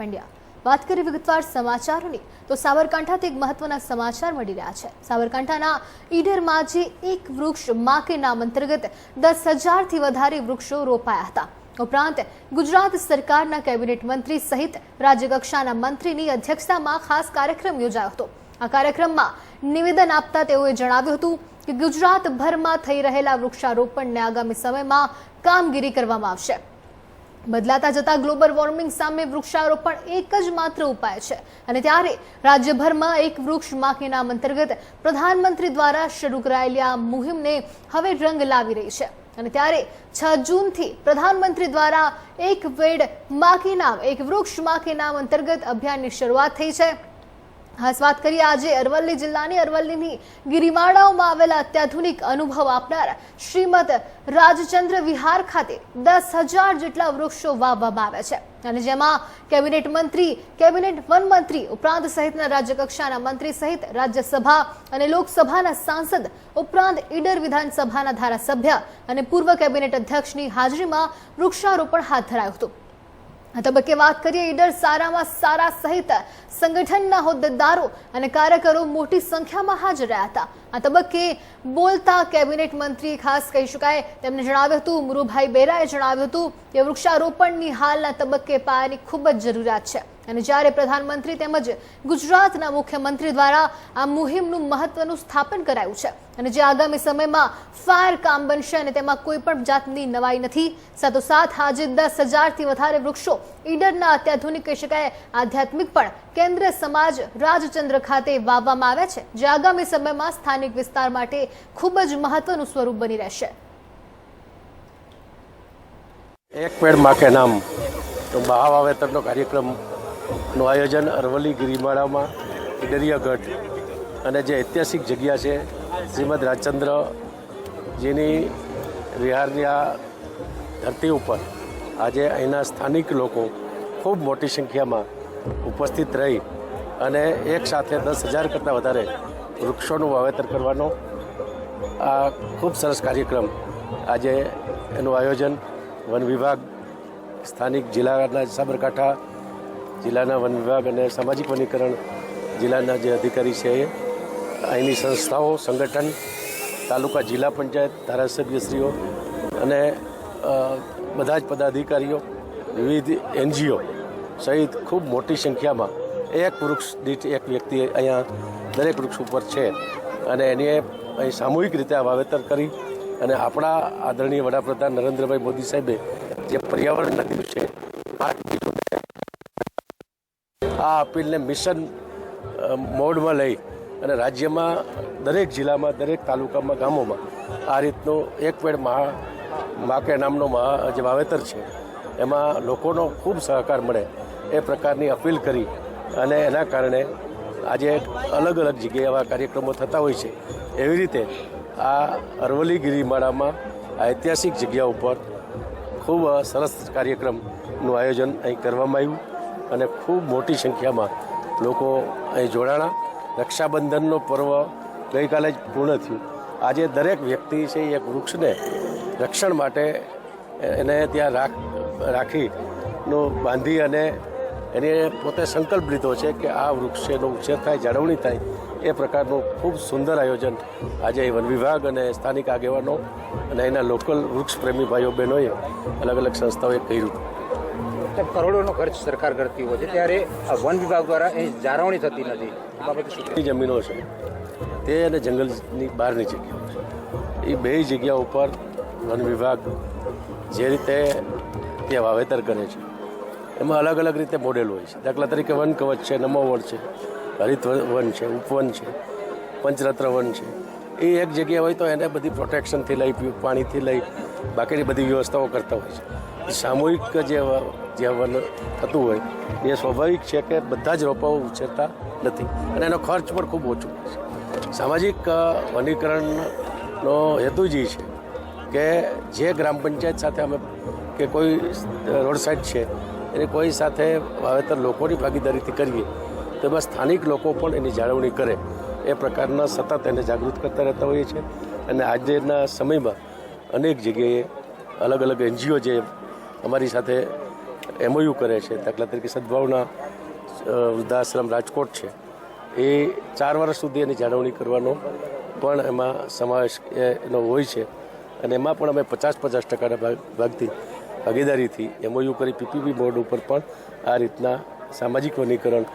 પંડ્યા. વાત કરીએ વિગતવાર સમાચારોની, તો સાબરકાંઠાથી એક મહત્વના સમાચાર મળી રહ્યા છે. સાબરકાંઠાના ઈડરમાં જે એક વૃક્ષ મા કે નામ અંતર્ગત દસ હજારથી વધારે વૃક્ષો રોપાયા હતા. ઉપરાંત, ગુજરાત સરકારના કેબિનેટ મંત્રી સહિત રાજ્યકક્ષાના મંત્રીની અધ્યક્ષતામાં ખાસ કાર્યક્રમ યોજાયો હતો. આ કાર્યક્રમમાં નિવેદન આપતા તેઓએ જણાવ્યું હતું કે ગુજરાતભરમાં થઈ રહેલા વૃક્ષારોપણને આગામી સમયમાં કામગીરી કરવામાં આવશે. બદલાતા જતા ગ્લોબલ વોર્મિંગ સામે વૃક્ષારોપણ એક જ માત્ર ઉપાય છે. અને ત્યારે રાજ્યભરમાં એક વૃક્ષ મા નામ અંતર્ગત પ્રધાનમંત્રી દ્વારા શરૂ કરાયેલી આ મુહિમને હવે રંગ લાવી રહી છે. અને ત્યારે છ જૂનથી પ્રધાનમંત્રી દ્વારા એક વેડ મા નામ, એક વૃક્ષ મા નામ અંતર્ગત અભિયાનની શરૂઆત થઈ છે. ખાસ વાત કરીએ, આજે અરવલ્લી જિલ્લાની અરવલ્લીની ગિરિમાળાઓમાં આવેલા અત્યાધુનિક અનુભવ આપનાર શ્રીમદ રાજચંદ્ર વિહાર ખાતે દસ હજાર જેટલા વૃક્ષો વાવવામાં આવ્યા છે. અને જેમાં કેબિનેટ મંત્રી, કેબિનેટ વન મંત્રી, ઉપરાંત સહિતના રાજ્યકક્ષાના મંત્રી સહિત રાજ્યસભા અને લોકસભાના સાંસદ, ઉપરાંત ઈડર વિધાનસભાના ધારાસભ્ય અને પૂર્વ કેબિનેટ અધ્યક્ષની હાજરીમાં વૃક્ષારોપણ હાથ ધરાયું હતું. તબક્કે વાત કરીએ ઈડર સારામાં સારા સહિત સંગઠનના હોદ્દેદારો અને કાર્યકરો મોટી સંખ્યામાં હાજર રહ્યા હતા. આ તબક્કે બોલતા કેબિનેટ મંત્રી ખાસ કહી શકાય, તેમણે જણાવ્યું હતું, મુરુભાઈ બેરાએ જણાવ્યું હતું કે વૃક્ષારોપણની હાલના તબક્કે પાયાની ખૂબ જ જરૂરિયાત છે. અને જ્યારે પ્રધાનમંત્રી તેમજ ગુજરાતના મુખ્યમંત્રી દ્વારા આ મુહિમનું મહત્વનું સ્થાપન કરાયું છે અને જે આગામી સમયમાં ફાયર કામ બનશે અને તેમાં કોઈ પણ જાતની નવાઈ નથી, સાથોસાથ આજે દસ હજારથી વધારે વૃક્ષો ઈડરના અત્યાધુનિક કહી શકાય આધ્યાત્મિક પણ કેન્દ્ર સમાજ રાજચંદ્ર ખાતે વાવવામાં આવ્યા છે, જે આગામી સમયમાં સ્થાનિક વિસ્તાર માટે ખૂબ જ મહત્વનું સ્વરૂપ બની રહેશે. એક પેડમાં કે નામ, તો મહા વાવેતરનો કાર્યક્રમનું આયોજન અરવલ્લી ગિરિમાળામાં ઈડરિયાગઢ અને જે ઐતિહાસિક જગ્યા છે, શ્રીમદ રાજચંદ્ર જેની વિહારની આ ધરતી ઉપર આજે અહીંના સ્થાનિક લોકો ખૂબ મોટી સંખ્યામાં ઉપસ્થિત રહી અને એક સાથે દસ હજાર કરતાં વધારે વૃક્ષોનું વાવેતર કરવાનો આ ખૂબ સરસ કાર્યક્રમ આજે એનું આયોજન વન વિભાગ, સ્થાનિક જિલ્લાના સાબરકાંઠા જિલ્લાના વન વિભાગ અને સામાજિક વનીકરણ જિલ્લાના જે અધિકારી છે એ, અહીંની સંસ્થાઓ, સંગઠન, તાલુકા જિલ્લા પંચાયત, ધારાસભ્યશ્રીઓ અને બધા જ પદાધિકારીઓ, વિવિધ એનજીઓ સહિત ખૂબ મોટી સંખ્યામાં એક વૃક્ષ દીઠ એક વ્યક્તિ અહીંયા દરેક વૃક્ષ ઉપર છે. અને એને અહીં સામૂહિક રીતે આ વાવેતર કરી અને આપણા આદરણીય વડાપ્રધાન નરેન્દ્રભાઈ મોદી સાહેબે જે પર્યાવરણ દિવસે છે જૂને આ અપીલને મિશન મોડમાં લઈ અને રાજ્યમાં, દરેક જિલ્લામાં, દરેક તાલુકામાં, ગામોમાં આ રીતનો એક પેડ મહા, માકે નામનો મહા, જે વાવેતર છે, એમાં લોકોનો ખૂબ સહકાર મળે એ પ્રકારની અપીલ કરી અને એના કારણે આજે અલગ અલગ જગ્યાએ આવા કાર્યક્રમો થતા હોય છે. એવી રીતે આ અરવલ્લી ગિરિમાળામાં આ ઐતિહાસિક જગ્યા ઉપર ખૂબ સરસ કાર્યક્રમનું આયોજન અહીં કરવામાં આવ્યું. અને ખૂબ મોટી સંખ્યામાં લોકો અહીં જોડાણા. રક્ષાબંધનનો પર્વ ગઈકાલે જ પૂર્ણ થયું. આજે દરેક વ્યક્તિ છે એક વૃક્ષને રક્ષણ માટે એને ત્યાં રાખ, રાખીનું બાંધી અને એને પોતે સંકલ્પ લીધો છે કે આ વૃક્ષ એનો ઉછેર થાય, જાળવણી થાય, એ પ્રકારનું ખૂબ સુંદર આયોજન આજે વન વિભાગ અને સ્થાનિક આગેવાનો અને એના લોકલ વૃક્ષ પ્રેમી ભાઈઓ બહેનોએ અલગ અલગ સંસ્થાઓએ કર્યું. સાહેબ, કરોડોનો ખર્ચ સરકાર કરતી હોય છે ત્યારે વન વિભાગ દ્વારા એની જાળવણી થતી નથી. બાબતે જમીનો છે. તે અને જંગલની બહારની જગ્યાઓ એ બે જગ્યા ઉપર વન વિભાગ જે રીતે ત્યાં વાવેતર કરે છે એમાં અલગ અલગ રીતે મોડેલ હોય છે. દાખલા તરીકે વન કવચ છે નમો વન છે હરિત વન છે ઉપવન છે પંચરત્ન વન છે. એ એક જગ્યા હોય તો એને બધી પ્રોટેક્શનથી લઈ પાણીથી લઈ બાકીની બધી વ્યવસ્થાઓ કરતા હોય છે. સામૂહિક જે જે વન થતું હોય, એ સ્વાભાવિક છે કે બધા જ રોપાઓ ઉછેરતા નથી. અને એનો ખર્ચ પણ ખૂબ ઓછો છે. સામાજિક વનીકરણનો હેતુ જ એ છે કે જે ગ્રામ પંચાયત સાથે અમે કે કોઈ રોડ સાઈડ છે, એની કોઈ સાથે વાવેતર લોકોની ભાગીદારીથી કરીએ, તો એમાં સ્થાનિક લોકો પણ એની જાળવણી કરે. એ પ્રકારના સતત એને જાગૃત કરતા રહેતા હોઈએ છીએ. અને આજના સમયમાં અનેક જગ્યાએ અલગ અલગ એનજીઓ જે અમારી સાથે એમઓયુ કરે છે, દાખલા તરીકે સદભાવના વૃદ્ધાશ્રમ રાજકોટ છે. એ ચાર વર્ષ સુધી એની જાળવણી કરવાનો પણ એમાં સમાવેશ એનો હોય છે. અને એમાં પણ અમે પચાસ પચાસ ટકાના ભાગ, ભાગથી ભાગીદારીથી એમઓયુ કરી પીપીપી બોર્ડ ઉપર પણ આ રીતના સામાજિક વનીકરણ